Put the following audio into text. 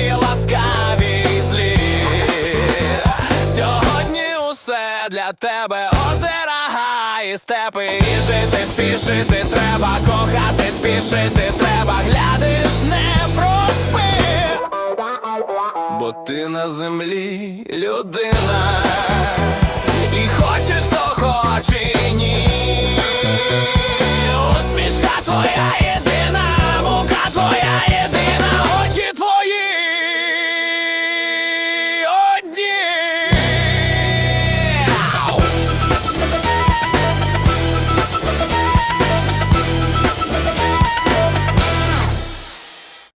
добрі, ласкаві і злі. Сьогодні усе для тебе. Озера, гаї, степи. І жити, спішити треба, кохати, спішити треба, глядиш, не проспи. Бо ти на землі людина,